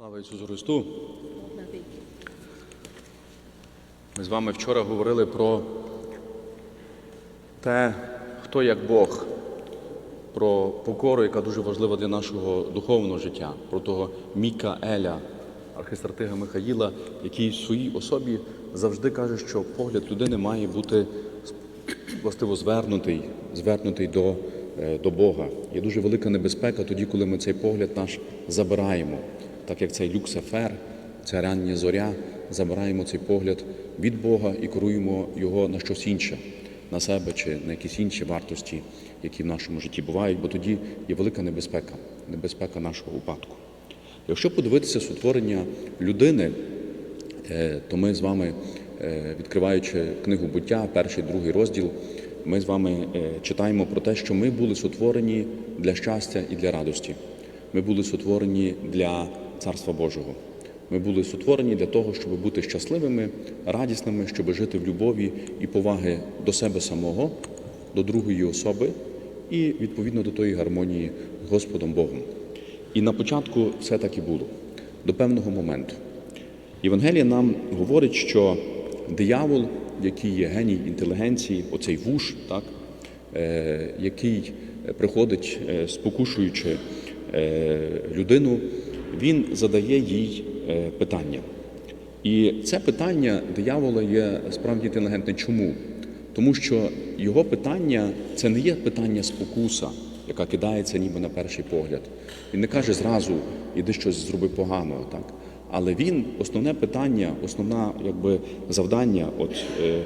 Слава Ісусу Христу! Ми з вами вчора говорили про те, хто як Бог, про покору, яка дуже важлива для нашого духовного життя, про того Мікаеля, архистратига Михаїла, який в своїй особі завжди каже, що погляд людини має бути властиво звернутий, звернутий до, е, до Бога. Є дуже велика небезпека тоді, коли ми цей погляд наш забираємо, так як цей люксефер, ця рання зоря, забираємо цей погляд від Бога і керуємо його на щось інше, на себе чи на якісь інші вартості, які в нашому житті бувають, бо тоді є велика небезпека, небезпека нашого упадку. Якщо подивитися сотворення людини, Е, то ми з вами, е, відкриваючи книгу буття, перший, другий розділ, ми з вами е, читаємо про те, що ми були сотворені для щастя і для радості. Ми були сотворені для Царства Божого. Ми були сотворені для того, щоб бути щасливими, радісними, щоб жити в любові і поваги до себе самого, до другої особи і відповідно до тої гармонії з Господом Богом. І на початку все так і було до певного моменту. Євангелія нам говорить, що диявол, який є геній інтелігенції, оцей вуш, так, е, який приходить, е, спокушуючи е, людину, він задає їй е, питання. І це питання диявола є справді інтелігентне. Чому? Тому що його питання це не є питання спокуса, яка кидається ніби на перший погляд. Він не каже зразу іди щось зроби поганого, так. Але він основне питання, основне якби завдання от е,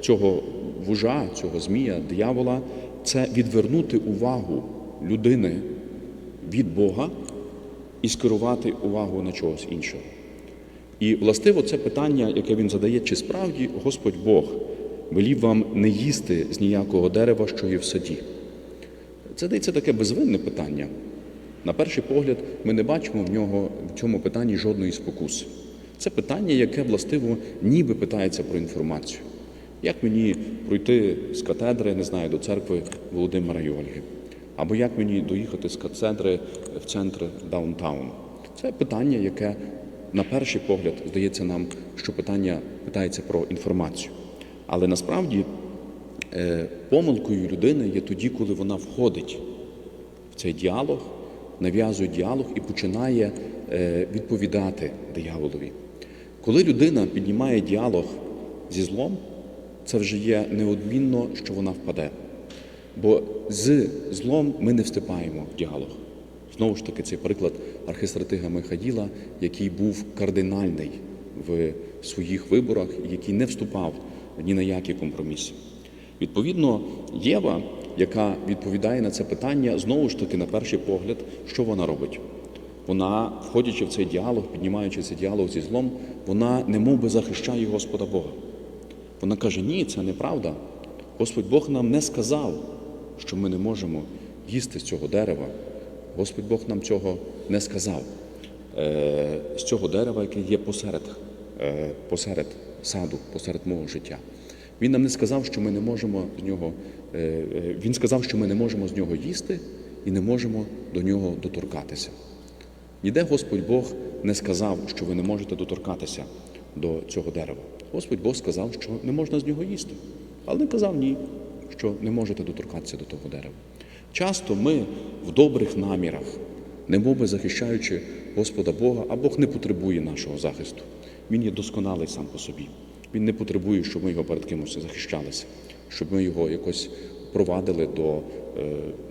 цього вужа, цього змія, диявола, це відвернути увагу людини від Бога і скерувати увагу на чогось іншого. І властиво це питання, яке він задає, чи справді Господь Бог велів вам не їсти з ніякого дерева, що є в саді. Це дається таке безвинне питання. На перший погляд, ми не бачимо в нього в цьому питанні жодної спокуси. Це питання, яке властиво ніби питається про інформацію. Як мені пройти з катедри, не знаю, до церкви Володимира і Ольги? Або як мені доїхати з катедри в центр даунтауну? Це питання, яке на перший погляд здається нам, що питання питається про інформацію. Але насправді е, помилкою людини є тоді, коли вона входить в цей діалог, нав'язує діалог і починає е, відповідати дияволові. Коли людина піднімає діалог зі злом, це вже є неодмінно, що вона впаде. Бо з злом ми не вступаємо в діалог. Знову ж таки, цей приклад архистратига Михаїла, який був кардинальний в своїх виборах, який не вступав ні на які компроміси. Відповідно, Єва, яка відповідає на це питання, знову ж таки, на перший погляд, що вона робить? Вона, входячи в цей діалог, піднімаючи цей діалог зі злом, вона немов би захищає Господа Бога. Вона каже: ні, це неправда. Господь Бог нам не сказав, що ми не можемо їсти з цього дерева. Господь Бог нам цього не сказав. Е, З цього дерева, яке є посеред, е, посеред саду, посеред мого життя. Він нам не сказав, що ми не можемо з нього. е, Він сказав, що ми не можемо з нього їсти і не можемо до нього доторкатися. Ніде Господь Бог не сказав, що ви не можете доторкатися до цього дерева. Господь Бог сказав, що не можна з нього їсти, але не казав ні, що не можете доторкатися до того дерева. Часто ми в добрих намірах, немоби захищаючи Господа Бога, а Бог не потребує нашого захисту. Він є досконалий сам по собі. Він не потребує, щоб ми його перед кимось захищалися, щоб ми його якось провадили до, е,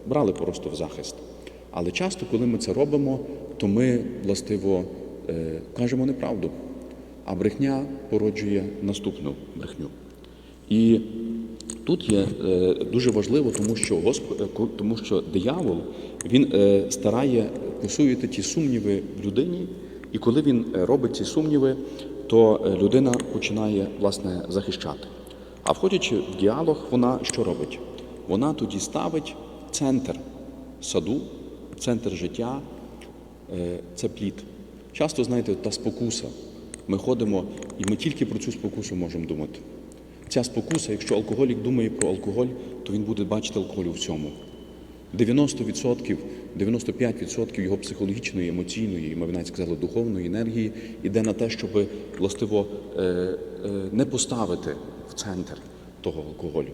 брали просто в захист. Але часто, коли ми це робимо, то ми властиво е, кажемо неправду, а брехня породжує наступну брехню. І тут є е, дуже важливо, тому що Госп... е, тому що диявол він е, старає посуяти ті сумніви в людині, і коли він робить ці сумніви, то людина починає власне захищати. А входячи в діалог, вона що робить? Вона тоді ставить центр саду, центр життя це плід. Часто, знаєте, та спокуса. Ми ходимо і ми тільки про цю спокусу можемо думати. Ця спокуса, якщо алкоголік думає про алкоголь, то він буде бачити алкоголь у всьому. 90%, 95% його психологічної, емоційної, ми б сказали, духовної енергії йде на те, щоб властиво е, е, не поставити в центр того алкоголю.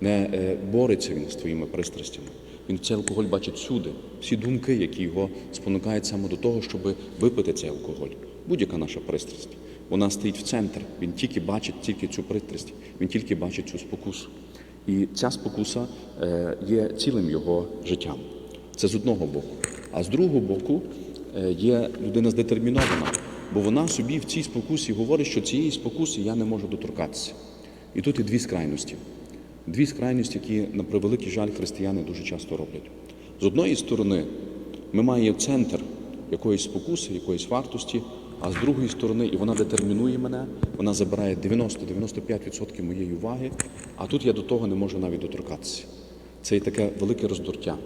Не е, бореться він з твоїми пристрастями. Він цей алкоголь бачить всюди, всі думки, які його спонукають саме до того, щоб випити цей алкоголь. Будь-яка наша пристрасть. Вона стоїть в центр. Він тільки бачить тільки цю пристрасть, він тільки бачить цю спокусу. І ця спокуса е, є цілим його життям. Це з одного боку. А з другого боку е, є людина здетермінована, бо вона собі в цій спокусі говорить, що цієї спокуси я не можу доторкатися. І тут і дві скрайності. Дві скрайності, які, на превеликий жаль, християни дуже часто роблять. З одної сторони, ми маємо центр якоїсь спокуси, якоїсь вартості, а з другої сторони, і вона детермінує мене, вона забирає 90-95% моєї уваги, а тут я до того не можу навіть доторкатися. Це і таке велике роздуття.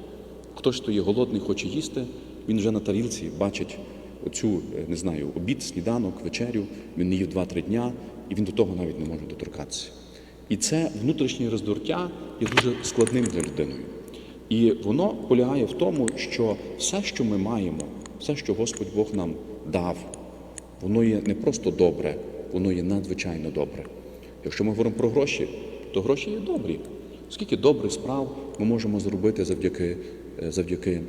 Хтось, хто є голодний, хоче їсти, він вже на тарілці бачить оцю, е, не знаю, обід, сніданок, вечерю, він не їв 2-3 дня, і він до того навіть не може доторкатися. І це внутрішнє роздуття є дуже складним для людини. І воно полягає в тому, що все, що ми маємо, все, що Господь Бог нам дав, воно є не просто добре, воно є надзвичайно добре. Якщо ми говоримо про гроші, то гроші є добрі. Скільки добрих справ ми можемо зробити завдяки, е, завдяки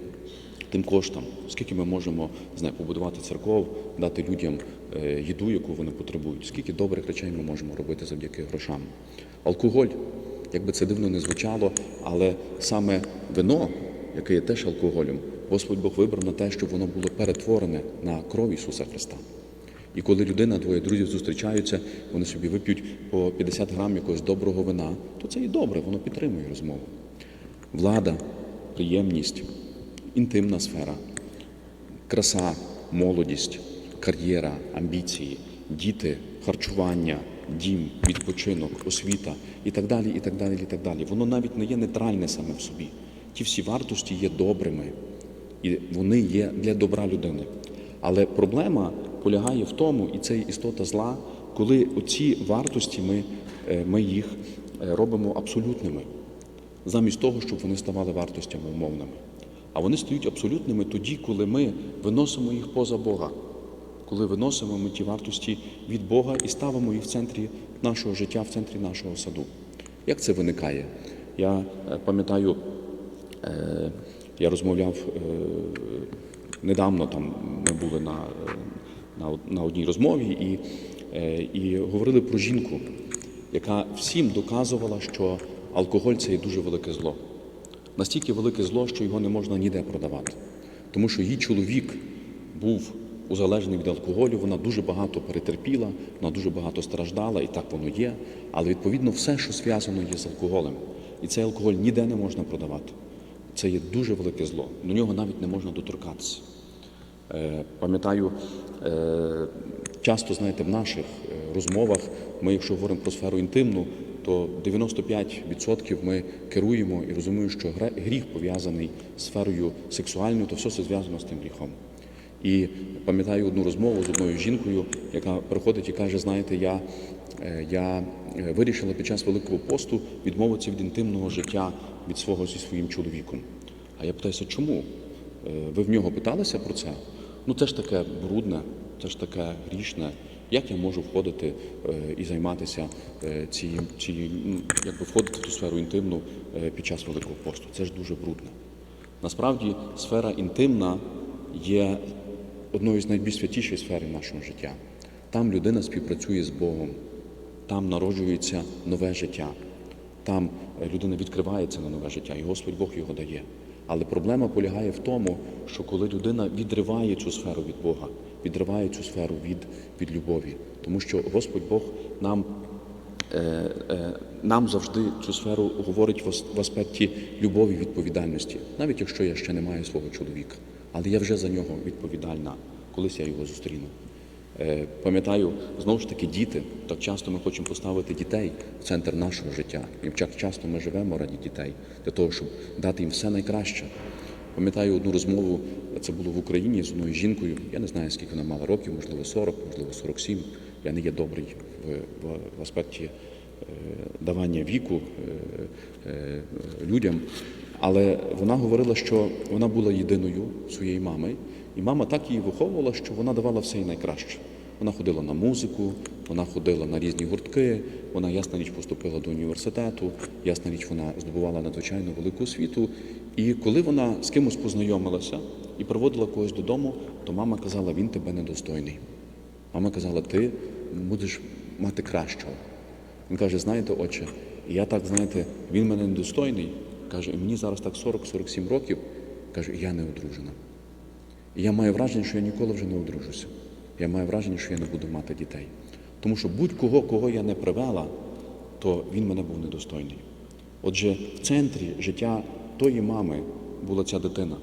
тим коштам, скільки ми можемо не знаю, побудувати церков, дати людям е, їду, яку вони потребують, скільки добрих речей ми можемо робити завдяки грошам. Алкоголь, як би це дивно не звучало, але саме вино, яке є теж алкоголем, Господь Бог вибрав на те, щоб воно було перетворене на кров Ісуса Христа. І коли людина, двоє друзів зустрічаються, вони собі вип'ють по 50 грам якогось доброго вина, то це і добре, воно підтримує розмову. Влада, приємність, інтимна сфера, краса, молодість, кар'єра, амбіції, діти, харчування, дім, відпочинок, освіта і так далі, і так далі, і так далі. Воно навіть не є нейтральне саме в собі. Ті всі вартості є добрими, і вони є для добра людини. Але проблема полягає в тому, і це істота зла, коли оці вартості ми, е, ми їх е, робимо абсолютними, замість того, щоб вони ставали вартостями умовними. А вони стають абсолютними тоді, коли ми виносимо їх поза Бога, коли виносимо ми ті вартості від Бога і ставимо їх в центрі нашого життя, в центрі нашого саду. Як це виникає? Я е, пам'ятаю, я розмовляв недавно, там ми були на, на, одній розмові і, е, і говорили про жінку, яка всім доказувала, що алкоголь це є дуже велике зло. Настільки велике зло, що його не можна ніде продавати. Тому що її чоловік був узалежений від алкоголю, вона дуже багато перетерпіла, вона дуже багато страждала, і так воно є. Але відповідно все, що зв'язано є з алкоголем, і цей алкоголь ніде не можна продавати. Це є дуже велике зло. До нього навіть не можна доторкатися. Е, Пам'ятаю, е, часто знаєте, в наших е, розмовах ми, якщо говоримо про сферу інтимну, то 95% ми керуємо і розуміємо, що гріх пов'язаний з сферою сексуальною, то все це зв'язано з тим гріхом. І пам'ятаю одну розмову з одною жінкою, яка приходить і каже: знаєте, я, я вирішила під час Великого посту відмовитися від інтимного життя від свого зі своїм чоловіком. А я питаюся, чому? Ви в нього питалися про це? Ну це ж таке брудне, це ж таке грішне. Як я можу входити е, і займатися е, цією, цією, ну, якби входити в ту сферу інтимну е, під час Великого посту? Це ж дуже брудне. Насправді, сфера інтимна є одною з найбільш святіших сфер нашого життя. Там людина співпрацює з Богом, там народжується нове життя, там людина відкривається на нове життя, і Господь Бог його дає. Але проблема полягає в тому, що коли людина відриває цю сферу від Бога, відриває цю сферу від, від любові, тому що Господь Бог нам е, е, нам завжди цю сферу говорить в в аспекті любові, відповідальності, навіть якщо я ще не маю свого чоловіка, але я вже за нього відповідальна, колись я його зустріну. Е, Пам'ятаю, знову ж таки, діти. Так часто ми хочемо поставити дітей в центр нашого життя. І так часто ми живемо раді дітей для того, щоб дати їм все найкраще. Пам'ятаю одну розмову, це було в Україні з одною жінкою. Я не знаю, скільки вона мала років, можливо, 40, можливо, 47. Я не є добрий в, в, в аспекті е, давання віку е, людям. Але вона говорила, що вона була єдиною своєї мами, і мама так її виховувала, що вона давала все їй найкраще. Вона ходила на музику, вона ходила на різні гуртки, вона, ясна річ, поступила до університету, ясна річ, вона здобувала надзвичайно велику освіту. І коли вона з кимось познайомилася і приводила когось додому, то мама казала, він тебе недостойний. Мама казала, ти будеш мати кращого. Він каже, знаєте, отче, я так, знаєте, він мене недостойний. Каже, мені зараз так 40-47 років. Каже, я не одружена. І я маю враження, що я ніколи вже не одружуся. Я маю враження, що я не буду мати дітей. Тому що будь-кого, кого я не привела, то він мене був недостойний. Отже, в центрі життя тої мами була ця дитина.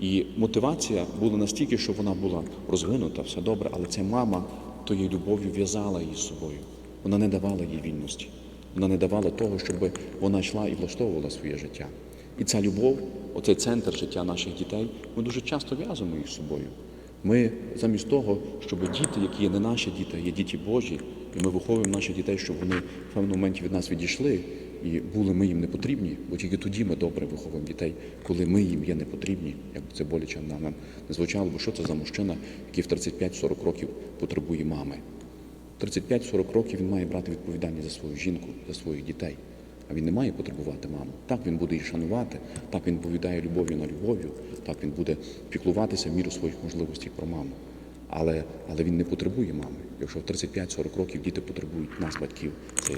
І мотивація була настільки, що вона була розвинута, все добре, але ця мама тією любов'ю в'язала її з собою. Вона не давала їй вільності. Вона не давала того, щоб вона йшла і влаштовувала своє життя. І ця любов, оцей центр життя наших дітей, ми дуже часто в'язуємо їх з собою. Ми замість того, щоб діти, які є не наші діти, є діти Божі, і ми виховуємо наших дітей, щоб вони в певному моменті від нас відійшли, і були ми їм не потрібні, бо тільки тоді ми добре виховуємо дітей, коли ми їм є не потрібні, якби це боляче нам не звучало, бо що це за мужчина, який в 35-40 років потребує мами. 35-40 років він має брати відповідальність за свою жінку, за своїх дітей. А він не має потребувати маму. Так він буде її шанувати, так він повідає любов'ю на любов'ю, так він буде піклуватися в міру своїх можливостей про маму. Але, але він не потребує мами. Якщо в 35-40 років діти потребують нас, батьків, це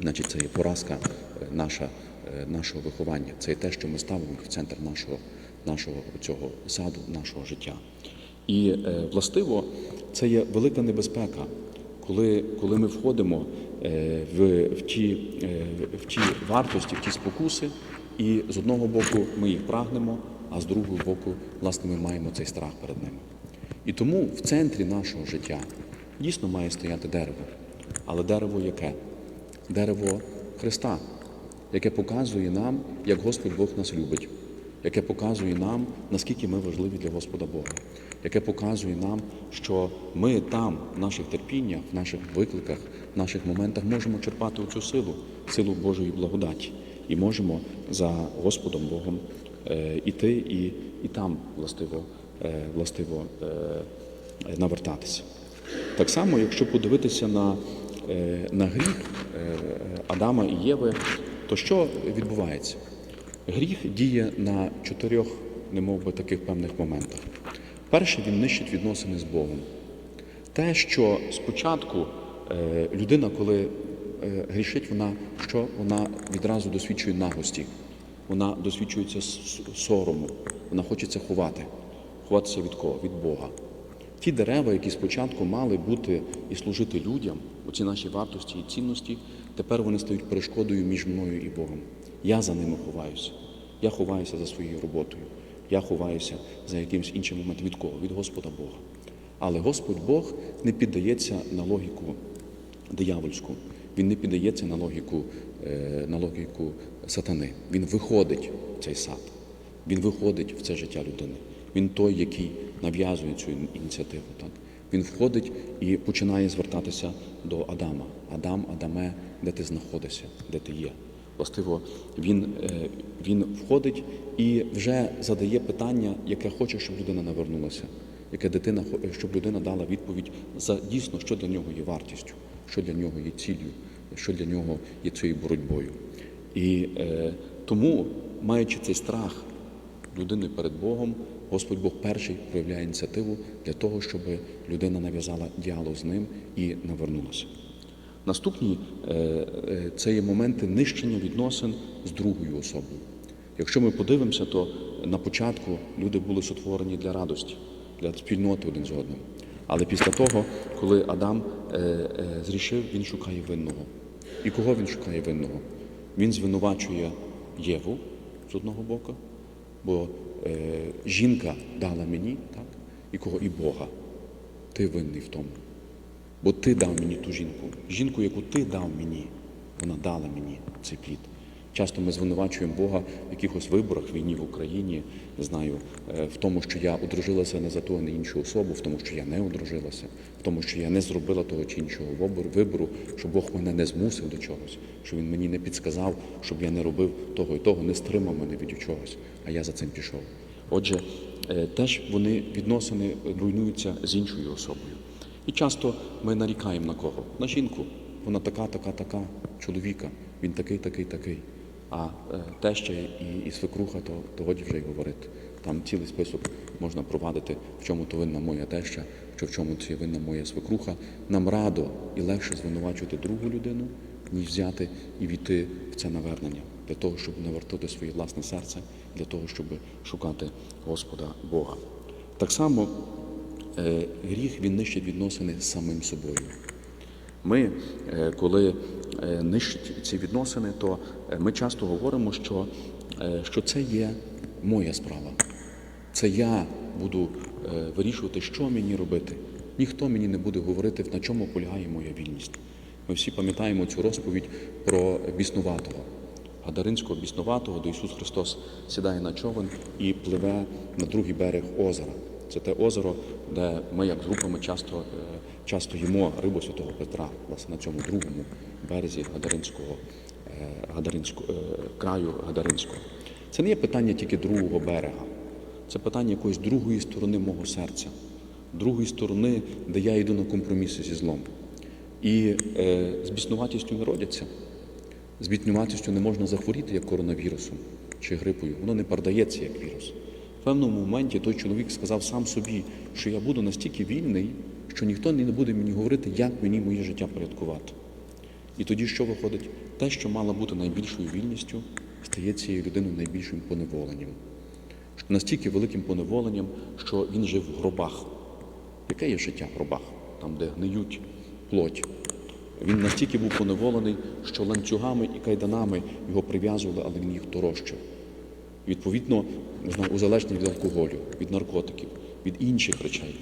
значить це є поразка е, наша, е, нашого виховання. Це є те, що ми ставимо в центр нашого, нашого цього саду, нашого життя. І е, властиво це є велика небезпека, коли, коли ми входимо е, в, в, ті, е, в ті вартості, в ті спокуси, і з одного боку ми їх прагнемо, а з другого боку, власне, ми маємо цей страх перед ними. І тому в центрі нашого життя дійсно має стояти дерево. Але дерево яке? Дерево Христа, яке показує нам, як Господь Бог нас любить, яке показує нам, наскільки ми важливі для Господа Бога, яке показує нам, що ми там, в наших терпіннях, в наших викликах, в наших моментах можемо черпати цю силу, силу Божої благодаті, і можемо за Господом Богом е, іти і, і там властиво, е, властиво е, навертатися. Так само, якщо подивитися на, на гріх Адама і Єви, то що відбувається? Гріх діє на чотирьох, немов би таких певних моментах. Перше, він нищить відносини з Богом. Те, що спочатку е, людина, коли е, грішить, вона що вона відразу досвідчує нагості, вона досвідчується сорому, вона хочеться ховати. Ховатися від кого? Від Бога. Ті дерева, які спочатку мали бути і служити людям, оці наші вартості і цінності, тепер вони стають перешкодою між мною і Богом. Я за ними ховаюся. Я ховаюся за своєю роботою. Я ховаюся за якимось іншим моментом. Від кого? Від Господа Бога. Але Господь Бог не піддається на логіку диявольську. Він не піддається на логіку, е, на логіку сатани. Він виходить в цей сад. Він виходить в це життя людини. Він той, який нав'язує цю ініціативу. Так? Він входить і починає звертатися до Адама. Адам, Адаме, де ти знаходишся, де ти є. Властиво, він, е, він входить і вже задає питання, яке хоче, щоб людина навернулася, яке дитина, хо- щоб людина дала відповідь за дійсно, що для нього є вартістю, що для нього є ціллю, що для нього є цією боротьбою. І е, тому, маючи цей страх людини перед Богом, Господь Бог перший проявляє ініціативу для того, щоб людина нав'язала діалог з ним і навернулася. Наступні е, е, це є моменти нищення відносин з другою особою. Якщо ми подивимося, то на початку люди були сотворені для радості, для спільноти один з одним. Але після того, коли Адам е, зрішив, він шукає винного. І кого він шукає винного? Він звинувачує Єву з одного боку, бо жінка дала мені, так? І кого? І Бога. Ти винний в тому. Бо ти дав мені ту жінку. Жінку, яку ти дав мені, вона дала мені цей плід. Часто ми звинувачуємо Бога в якихось виборах, війні в Україні, не знаю, е, в тому, що я одружилася не за ту, а не іншу особу, в тому, що я не одружилася, в тому, що я не зробила того чи іншого вибору- що Бог мене не змусив до чогось, що Він мені не підсказав, щоб я не робив того і того, не стримав мене від чогось, а я за цим пішов. Отже, е, теж вони відносини руйнуються з іншою особою. І часто ми нарікаємо на кого? На жінку. Вона така, така, така, чоловіка, він такий, такий, такий. А е, теща і, і свекруха, то, то годі вже й говорити. Там цілий список можна провадити, в чому то винна моя теща, чи в чому це винна моя свекруха. Нам радо і легше звинувачувати другу людину, ніж взяти і війти в це навернення для того, щоб навертати своє власне серце, для того, щоб шукати Господа Бога. Так само гріх він нищить відносини з самим собою. Ми, е, коли е, нищать ці відносини, то е, ми часто говоримо, що, е, що це є моя справа. Це я буду е, вирішувати, що мені робити. Ніхто мені не буде говорити, на чому полягає моя вільність. Ми всі пам'ятаємо цю розповідь про біснуватого. Гадаринського біснуватого, де Ісус Христос сідає на човен і пливе на другий берег озера. Це те озеро, де ми, як з групами, часто, е, часто їмо рибу Святого Петра, власне, на цьому другому березі Гадаринського, е, Гадаринського, е, краю Гадаринського. Це не є питання тільки другого берега, це питання якоїсь другої сторони мого серця, другої сторони, де я йду на компроміси зі злом. І е, з біснуватістю не родяться. З біснуватістю не можна захворіти, як коронавірусом чи грипою. Воно не передається як вірус. Певному моменті той чоловік сказав сам собі, що я буду настільки вільний, що ніхто не буде мені говорити, як мені моє життя порядкувати. І тоді що виходить? Те, що мало бути найбільшою вільністю, стає цією людиною найбільшим поневоленням. Настільки великим поневоленням, що він жив в гробах. Яке є життя в гробах, там, де гниють плоть? Він настільки був поневолений, що ланцюгами і кайданами його прив'язували, але він їх торощив. Відповідно, не знаю, узалежність від алкоголю, від наркотиків, від інших речей.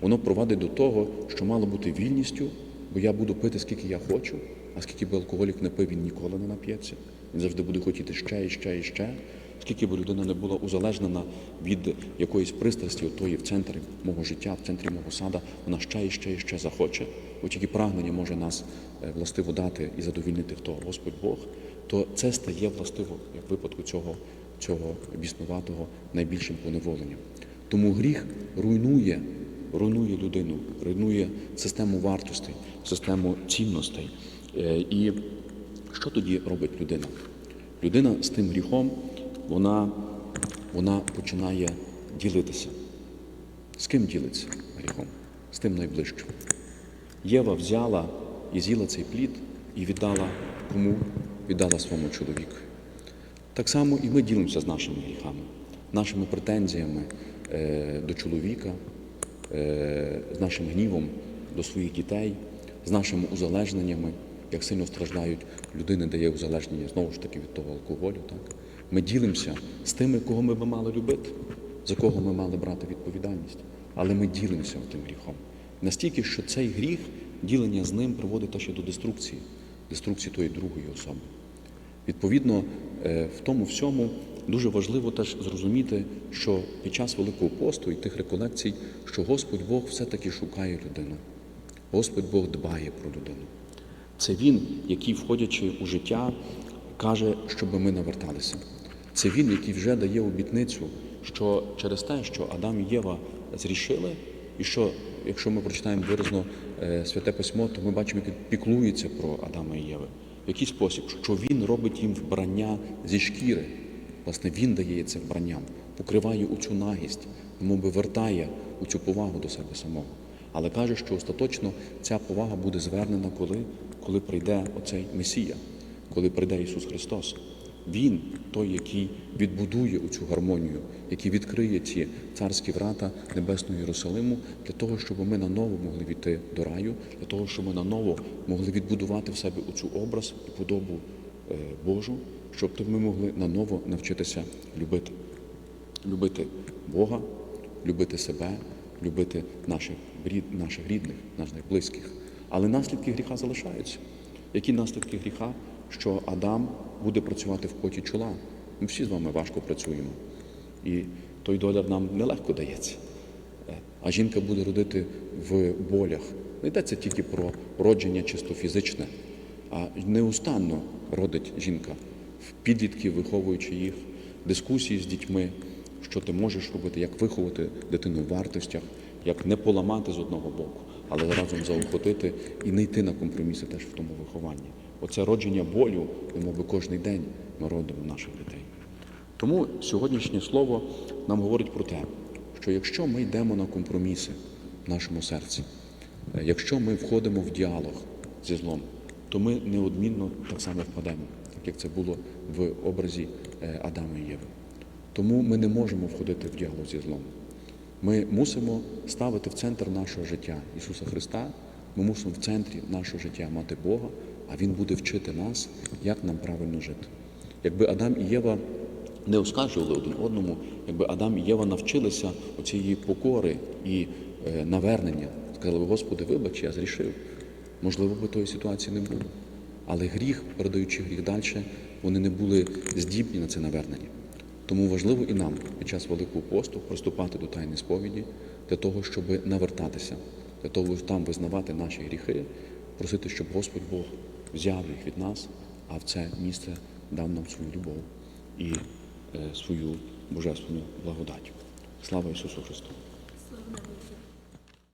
Воно провадить до того, що мало бути вільністю, бо я буду пити скільки я хочу, а скільки би алкоголік не пив, він ніколи не нап'ється. Він завжди буде хотіти ще і ще і ще. Скільки б людина не була узалежнена від якоїсь пристрасті, тої в центрі мого життя, в центрі мого сада, вона ще і ще і ще захоче. Бо тільки прагнення може нас е, властиво дати і задовільнити хто Господь Бог, то це стає властиво, як випадку цього, цього біснуватого найбільшим поневоленням. Тому гріх руйнує, руйнує людину, руйнує систему вартостей, систему цінностей. Е, І що тоді робить людина? Людина з тим гріхом, вона, вона починає ділитися. З ким ділиться гріхом? З тим найближчим. Єва взяла і з'їла цей плід і віддала кому? Віддала своєму чоловіку. Так само і ми ділимося з нашими гріхами, нашими претензіями е, до чоловіка, е, з нашим гнівом до своїх дітей, з нашими узалежненнями, як сильно страждають людини, де є узалежнення знову ж таки від того алкоголю. Так? Ми ділимося з тими, кого ми би мали любити, за кого ми мали брати відповідальність. Але ми ділимося тим гріхом. Настільки, що цей гріх, ділення з ним приводить і до деструкції, деструкції тої другої особи. Відповідно, е, в тому всьому дуже важливо теж зрозуміти, що під час Великого посту і тих реколекцій, що Господь Бог все-таки шукає людину. Господь Бог дбає про людину. Це Він, який, входячи у життя, каже, щоб ми наверталися. Це Він, який вже дає обітницю, що через те, що Адам і Єва зрішили, і що, якщо ми прочитаємо виразно е, святе письмо, то ми бачимо, як він піклується про Адама і Єви. В який спосіб? Що він робить їм вбрання зі шкіри. Власне, він дає це вбранням, покриває у цю нагість, мов би вертає у цю повагу до себе самого. Але каже, що остаточно ця повага буде звернена, коли, коли прийде оцей Месія, коли прийде Ісус Христос. Він той, який відбудує цю гармонію, який відкриє ці царські врата Небесного Єрусалиму для того, щоб ми наново могли війти до раю, для того, щоб ми наново могли відбудувати в себе оцю образ і подобу е, Божу, щоб ми могли наново навчитися любити. Любити Бога, любити себе, любити наших, наших рідних, наших близьких. Але наслідки гріха залишаються. Які наслідки гріха? Що Адам буде працювати в поті чола. Ми всі з вами важко працюємо. І той доляр нам нелегко дається. Е, А жінка буде родити в болях. Не йдеться тільки про родження чисто фізичне, а неустанно родить жінка в підлітків, виховуючи їх, дискусії з дітьми, що ти можеш робити, як виховати дитину в вартостях, як не поламати з одного боку, але разом заохотити і не йти на компроміси теж в тому вихованні. Оце родження болю, немов би кожний день ми родимо наших дітей. Тому сьогоднішнє слово нам говорить про те, що якщо ми йдемо на компроміси в нашому серці, е, якщо ми входимо в діалог зі злом, то ми неодмінно так само впадемо, так як це було в образі е, Адама і Єви. Тому ми не можемо входити в діалог зі злом. Ми мусимо ставити в центр нашого життя Ісуса Христа. Ми мусимо в центрі нашого життя мати Бога, а Він буде вчити нас, як нам правильно жити. Якби Адам і Єва не оскаржували один одному, якби Адам і Єва навчилися оцієї покори і е, навернення, сказали Господи, вибач, я зрішив. Можливо, би тої ситуації не було. Але гріх, передаючи гріх далі, вони не були здібні на це навернення. Тому важливо і нам під час Великого посту приступати до тайної сповіді для того, щоб навертатися, для того, щоб там визнавати наші гріхи, просити, щоб Господь Бог взяв їх від нас, а в це місце дав нам свою любов і е, свою божественну благодать. Слава Ісусу Христу!